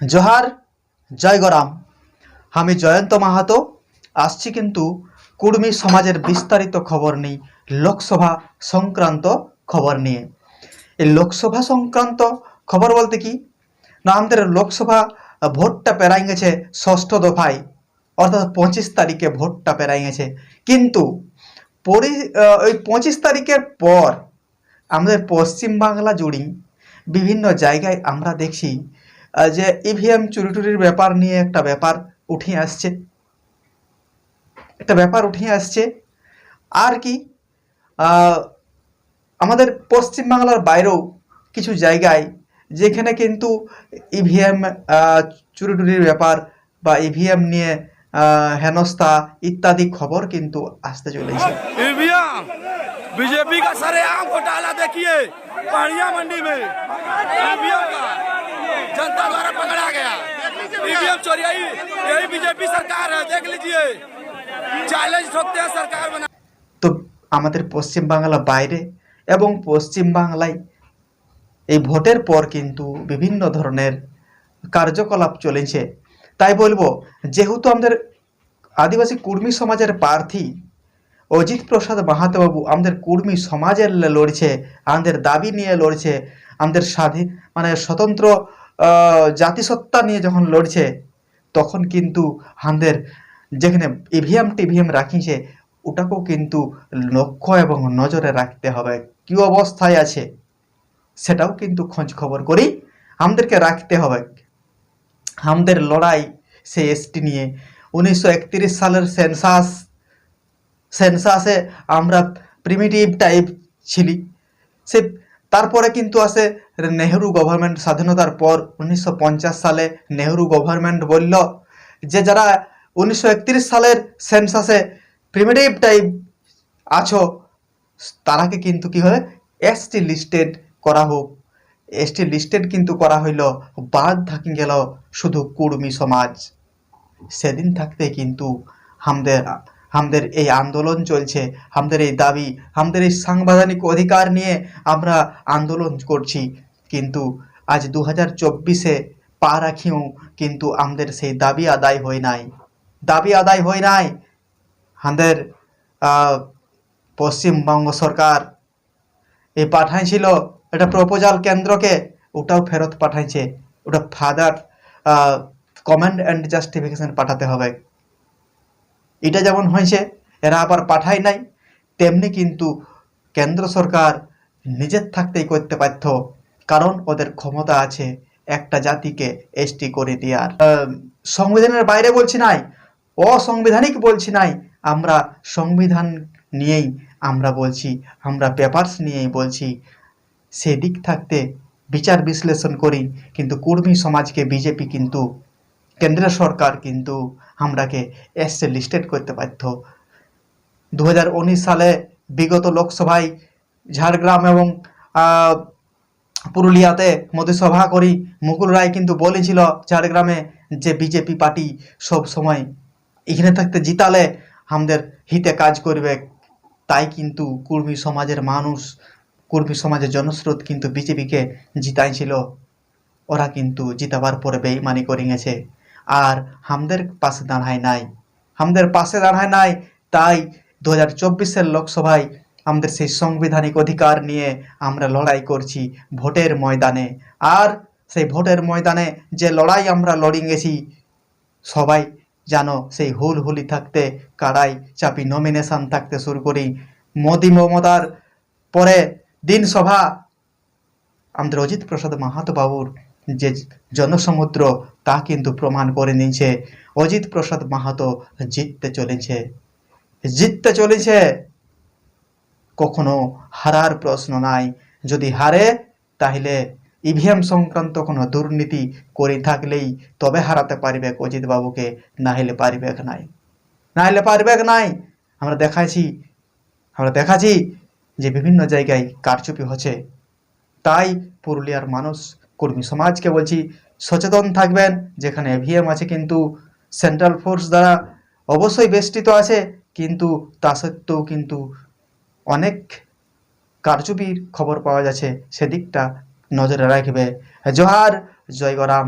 জোহার, জয় গরাম। আমি জয়ন্ত মাহাতো, আসছি কিন্তু কুর্মী সমাজের বিস্তারিত খবর নেই, লোকসভা সংক্রান্ত খবর নিয়ে। এই লোকসভা সংক্রান্ত খবর বলতে কি? না, আমাদের লোকসভা ভোটটা পেরাই গেছে ষষ্ঠ দফায়, অর্থাৎ পঁচিশ তারিখে ভোটটা পেরাই গেছে। কিন্তু পরি ওই পঁচিশ তারিখের পর আমাদের পশ্চিমবাংলা জুড়ি বিভিন্ন জায়গায় আমরা দেখছি যে ইভিএম চুরি টুরির ব্যাপার নিয়ে একটা ব্যাপার উঠে আসছে একটা ব্যাপার উঠে আসছে আর কি আহ, আমাদের পশ্চিমবাংলার বাইরেও কিছু জায়গায় যেখানে কিন্তু ইভিএম চুরি টুরির ব্যাপার বা ইভিএম নিয়ে আহ, হেনস্থা ইত্যাদি খবর কিন্তু আসতে চলেছে ईवीएम बीजेपी का सरेआम घोटाला देखिए पहाड़िया मंडी में ईवीएम का जनता द्वारा पकड़ा गया ईवीएम चोरी यही बीजेपी सरकार है देख लीजिए चैलेंज ठोकते हैं सरकार बना তো আমাদের পশ্চিমবাংলা বাইরে এবং পশ্চিমবাংলায় এই ভোটের পর কিন্তু বিভিন্ন ধরনের কার্যকলাপ চলেছে তাই বলবো যেহেতু আমাদের আদিবাসী কুর্মী সমাজের প্রার্থী অজিত প্রসাদ মাহাতো বাবু আমাদের কুর্মী সমাজের লে লড়ছে আমাদের দাবি নিয়ে লড়ছে আমাদের স্বাধীন মানে স্বতন্ত্র আহ, জাতিসত্তা নিয়ে যখন লড়ছে, তখন কিন্তু আমাদের যেখানে ইভিএম টিভিএম রাখিছে, ওটাকেও কিন্তু লক্ষ্য এবং নজরে রাখতে হবে। কি অবস্থায় আছে, সেটাও কিন্তু খোঁজ খবর করি আমাদেরকে রাখতে হবে। আমাদের লড়াই সে এসটি নিয়ে। উনিশশো একত্রিশ সালের সেন্সাস, সেন্সাসে আমরা প্রিমিটিভ টাইপ ছিলি। সে, তারপরে কিন্তু আসে নেহেরু গভর্নমেন্ট স্বাধীনতার পর উনিশশো পঞ্চাশ সালে নেহেরু গভর্নমেন্ট বলল যে যারা উনিশশো একত্রিশ সালের সেন্সাসে প্রিমিটিভ টাইপ আছো তারাকে কিন্তু কি হয় এসটি লিস্টেড করা হোক। এসটি লিস্টেড কিন্তু করা হইল বাদ থাকি গেল শুধু কুর্মী সমাজ। সেদিন থাকতে কিন্তু আমাদের আমাদের এই আন্দোলন চলছে, আমাদের এই দাবি, আমাদের এই সাংবিধানিক অধিকার নিয়ে আমরা আন্দোলন করছি। কিন্তু আজ দু হাজার চব্বিশে পা রাখিও কিন্তু আমাদের সেই দাবি আদায় হয় নাই। দাবি আদায় হয় নাই। আমাদের পশ্চিমবঙ্গ সরকার এই পাঠাইছিল, এটা প্রপোজাল কেন্দ্রকে, ওটাও ফেরত পাঠাইছে। ওটা ফাদার কমেন্ড অ্যান্ড জাস্টিফিকেশন পাঠাতে হবে। এটা যেমন হয়েছে, এরা আবার পাঠায় নাই, তেমনি কিন্তু কেন্দ্র সরকার নিজের থাকতেই করতে পারত কারণ ওদের ক্ষমতা আছে একটা জাতিকে এসটি করে দেওয়ার সংবিধানের বাইরে বলছি নাই, অসংবিধানিক বলছি নাই, আমরা সংবিধান নিয়েই আমরা বলছি, আমরা পেপার্স নিয়েই বলছি, সেদিক থাকতে বিচার বিশ্লেষণ করি, কিন্তু কুর্মী সমাজকে বিজেপি কিন্তু কেন্দ্রীয় সরকার কিন্তু আমরাকে এসে লিস্টেড করতে পারত দু সালে বিগত লোকসভায় ঝাড়গ্রাম এবং পুরুলিয়াতে মোদি সভা করি মুকুল রায় কিন্তু বলেছিল, ঝাড়গ্রামে যে বিজেপি পার্টি সব সময় এখানে থাকতে জিতালে আমাদের হিতে কাজ করবে। তাই কিন্তু কুর্মী সমাজের মানুষ, কুর্মী সমাজের জনস্রোত কিন্তু বিজেপিকে জিতাইছিল। ওরা কিন্তু জিতাবার পরে বেইমানি করে গেছে আর হামদের পাশে দাঁড়ায় নাই। হামদের পাশে দাঁড়ায় নাই, তাই দু হাজার চব্বিশের লোকসভায় আমাদের সেই সাংবিধানিক অধিকার নিয়ে আমরা লড়াই করছি ভোটের ময়দানে। আর সেই ভোটের ময়দানে যে লড়াই আমরা লড়ি গেছি সবাই জানো সেই হুল হুলি থাকতে কারাই চাপি নমিনেশন থাকতে শুরু করি। মোদি মমতার পরে দিন সভা আমাদের অজিত প্রসাদ মাহাতো বাবুর যে জনসমুদ্র, তা কিন্তু প্রমাণ করে নিয়েছে। অজিত প্রসাদ মাহাতো জিততে চলেছে। জিততে চলেছে? কখনো হারার প্রশ্ন নাই। যদি হারে, তাহলে ইভিএম সংক্রান্ত কোনো দুর্নীতি করে থাকলেই তবে হারাতে পারবে অজিত বাবুকে, না হলে পারবে নাই? না হলে পারবে নাই? আমরা দেখাইছি, আমরা দেখাচ্ছি যে বিভিন্ন জায়গায় কারচুপি হচ্ছে। তাই পুরুলিয়ার মানুষ কর্মী সমাজকে বলছি, সচেতন থাকবেন, যেখানে এভিএম আছে কিন্তু সেন্ট্রাল ফোর্স দ্বারা অবশ্যই বেষ্টিত আছে, কিন্তু তা সত্ত্বেও কিন্তু অনেক কারচুপির খবর পাওয়া যাচ্ছে, সেদিকটা নজরে রাখবে। জোহার জয়গরাম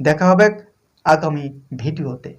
দেখা হবে আগামী ভিডিওতে।